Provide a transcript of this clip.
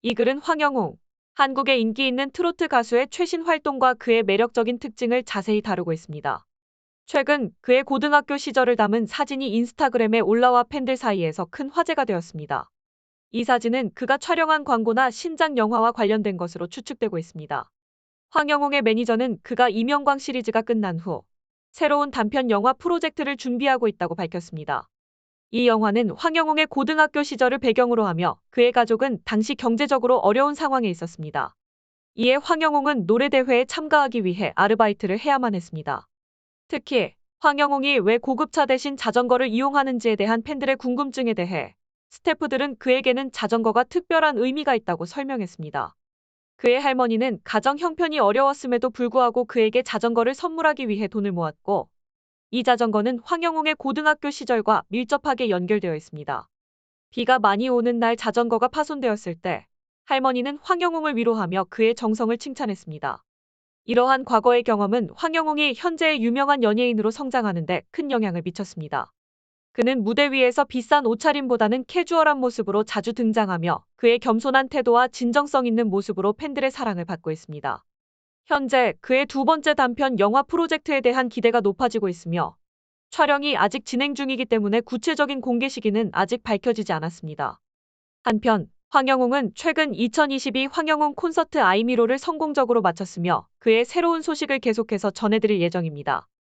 이 글은 황영웅, 한국의 인기 있는 트로트 가수의 최신 활동과 그의 매력적인 특징을 자세히 다루고 있습니다. 최근 그의 고등학교 시절을 담은 사진이 인스타그램에 올라와 팬들 사이에서 큰 화제가 되었습니다. 이 사진은 그가 촬영한 광고나 신작 영화와 관련된 것으로 추측되고 있습니다. 황영웅의 매니저는 그가 이명광 시리즈가 끝난 후 새로운 단편 영화 프로젝트를 준비하고 있다고 밝혔습니다. 이 영화는 황영웅의 고등학교 시절을 배경으로 하며 그의 가족은 당시 경제적으로 어려운 상황에 있었습니다. 이에 황영웅은 노래대회에 참가하기 위해 아르바이트를 해야만 했습니다. 특히 황영웅이 왜 고급차 대신 자전거를 이용하는지에 대한 팬들의 궁금증에 대해 스태프들은 그에게는 자전거가 특별한 의미가 있다고 설명했습니다. 그의 할머니는 가정 형편이 어려웠음에도 불구하고 그에게 자전거를 선물하기 위해 돈을 모았고 이 자전거는 황영웅의 고등학교 시절과 밀접하게 연결되어 있습니다. 비가 많이 오는 날 자전거가 파손되었을 때 할머니는 황영웅을 위로하며 그의 정성을 칭찬했습니다. 이러한 과거의 경험은 황영웅이 현재의 유명한 연예인으로 성장하는데 큰 영향을 미쳤습니다. 그는 무대 위에서 비싼 옷차림보다는 캐주얼한 모습으로 자주 등장하며 그의 겸손한 태도와 진정성 있는 모습으로 팬들의 사랑을 받고 있습니다. 현재 그의 두 번째 단편 영화 프로젝트에 대한 기대가 높아지고 있으며 촬영이 아직 진행 중이기 때문에 구체적인 공개 시기는 아직 밝혀지지 않았습니다. 한편 황영웅은 최근 2022 황영웅 콘서트 아이미로를 성공적으로 마쳤으며 그의 새로운 소식을 계속해서 전해드릴 예정입니다.